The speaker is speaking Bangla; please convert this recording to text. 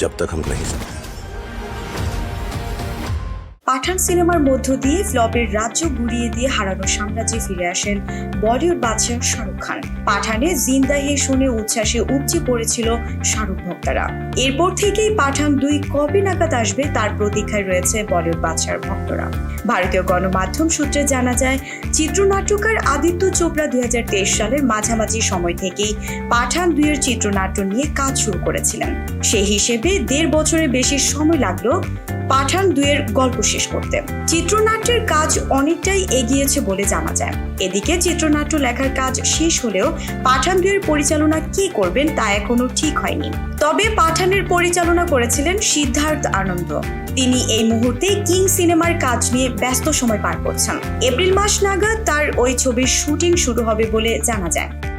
जब तक हम नहीं सकते পাঠান সিনেমার মধ্য দিয়ে ফ্লপের রাজ্য গুড়িয়ে দিয়ে হারানো সাম্রাজ্যে ফিরে আসেন বলিউড বাদশাহ শাহরুখ খান পাঠানে জিন্দা হে শুনে উচ্ছ্বাসে উপচে পড়েছিল শাহরুখ ভক্তরা। এরপর থেকেই পাঠান দুই কবে নাগাদ আসবে তার প্রতীক্ষায় রয়েছে বলিউড বাদশার ভক্তরা। ভারতীয় গণমাধ্যম সূত্রে জানা যায়, চিত্রনাট্যকার আদিত্য চোপড়া দুই হাজার তেইশ সালের মাঝামাঝি সময় থেকেই পাঠান দুইয়ের চিত্রনাট্য নিয়ে কাজ শুরু করেছিলেন। সেই হিসেবে দেড় বছরের বেশি সময় লাগল পাঠান দুইয়ের গল্প শেষ করতে। চিত্রনাট্যের কাজ অনেকটাই এগিয়েছে বলে জানা যায়। এদিকে চিত্রনাট্য লেখার কাজ শেষ হলেও পাঠান দুইয়ের পরিচালনা কি করবেন তা এখনও ঠিক হয়নি। তবে পাঠানের পরিচালনা করেছিলেন সিদ্ধার্থ আনন্দ। তিনি এই মুহূর্তে কিং সিনেমার কাজ নিয়ে ব্যস্ত সময় পার করছেন। এপ্রিল মাস নাগাদ তার ওই ছবির শুটিং শুরু হবে বলে জানা যায়।